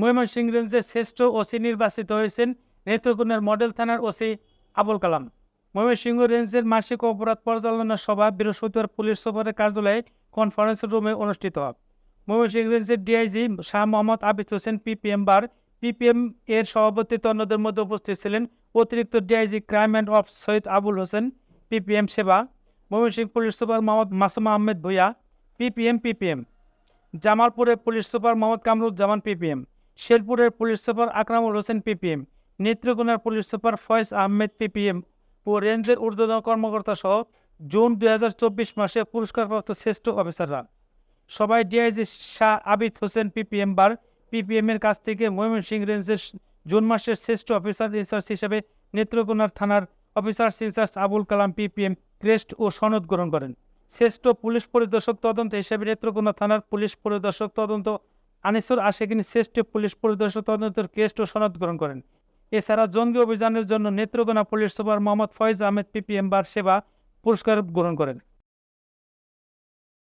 ময়মনসিংহ রেঞ্জের শ্রেষ্ঠ ওসি নির্বাচিত হয়েছেন নেত্রকোনার মডেল থানার ওসি আবুল কালাম। ময়মনসিংহ রেঞ্জের মাসিক অপরাধ পরিচালনা সভা বৃহস্পতিবার পুলিশ সুপারের কার্যালয়ে কনফারেন্স রুমে অনুষ্ঠিত হয় ময়মনসিংহ রেঞ্জের DIG Shah Mohammad Abid Hossain, PPM bar, PPM এর সভাপতিত্ব অন্যদের মধ্যে উপস্থিত ছিলেন অতিরিক্ত DIG crime and of Syed Abul Hossain, PPM সেবা, Mymensingh police super Mohammad Masuma Ahmed Bhuiyan, PPM PPM. জামালপুরের police super Mohammad Kamruzzaman, PPM. শেরপুরের police super Akramul Hossain PPM, নেত্রকোনার police super Foyez Ahmed PPM ও রেঞ্জের ঊর্ধ্বতন কর্মকর্তা সহ জুন দুই মাসে পুরস্কারপ্রাপ্ত শ্রেষ্ঠ অফিসাররা। সবাই DIG Shah Abid Hossain PPM bar PPM এর কাছ থেকে ময়মনসিংহ রেঞ্জের জুন মাসের শ্রেষ্ঠ অফিসার ইনচার্জ হিসেবে নেত্রকোনার থানার officer incharge Abul Kalam PPM crest ও সনদ গ্রহণ করেন। শ্রেষ্ঠ পুলিশ পরিদর্শক তদন্ত হিসেবে নেত্রকোনা থানার পুলিশ পরিদর্শক তদন্ত আনিসুর আশেকিন শ্রেষ্ঠ পুলিশ পরিদর্শক তদন্তের কেষ্ট ও সনদ গ্রহণ করেন। এছাড়া জঙ্গি অভিযানের জন্য Netrokona police super Mohammad Foyez Ahmed PPM bar সেবা পুরস্কার গ্রহণ করেন।